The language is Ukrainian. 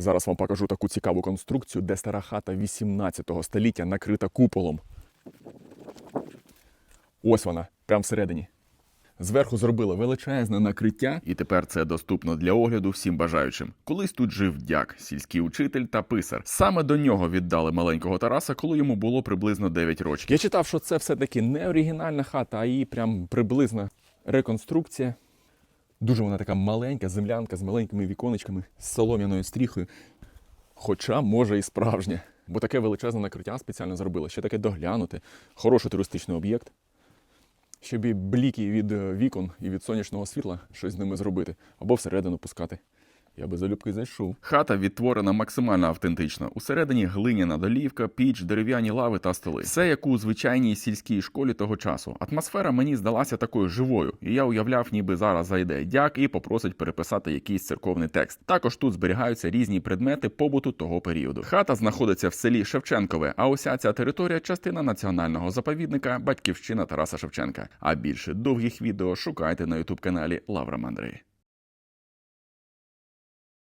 Зараз вам покажу таку цікаву конструкцію, де стара хата 18 століття накрита куполом. Ось вона, прямо всередині. Зверху зробили величезне накриття, і тепер це доступно для огляду всім бажаючим. Колись тут жив дяк, сільський учитель та писар. Саме до нього віддали маленького Тараса, коли йому було приблизно 9 років. Я читав, що це все-таки не оригінальна хата, а її прям приблизна реконструкція. Дуже вона така маленька, землянка з маленькими віконечками, з солом'яною стріхою. Хоча, може, і справжнє. Бо таке величезне накриття спеціально зробили, ще таке доглянути, хороший туристичний об'єкт. Щоб і бліки від е, вікон і від сонячного світла щось з ними зробити, або всередину пускати. Я би залюбки зайшов. Хата відтворена максимально автентично. Усередині глиняна долівка, піч, дерев'яні лави та столи. Все як у звичайній сільській школі того часу. Атмосфера мені здалася такою живою, і я уявляв, ніби зараз зайде дяк і попросить переписати якийсь церковний текст. Також тут зберігаються різні предмети побуту того періоду. Хата знаходиться в селі Шевченкове, а уся ця територія частина національного заповідника Батьківщина Тараса Шевченка. А більше довгих відео шукайте на ютуб каналі Лавра Мандрей.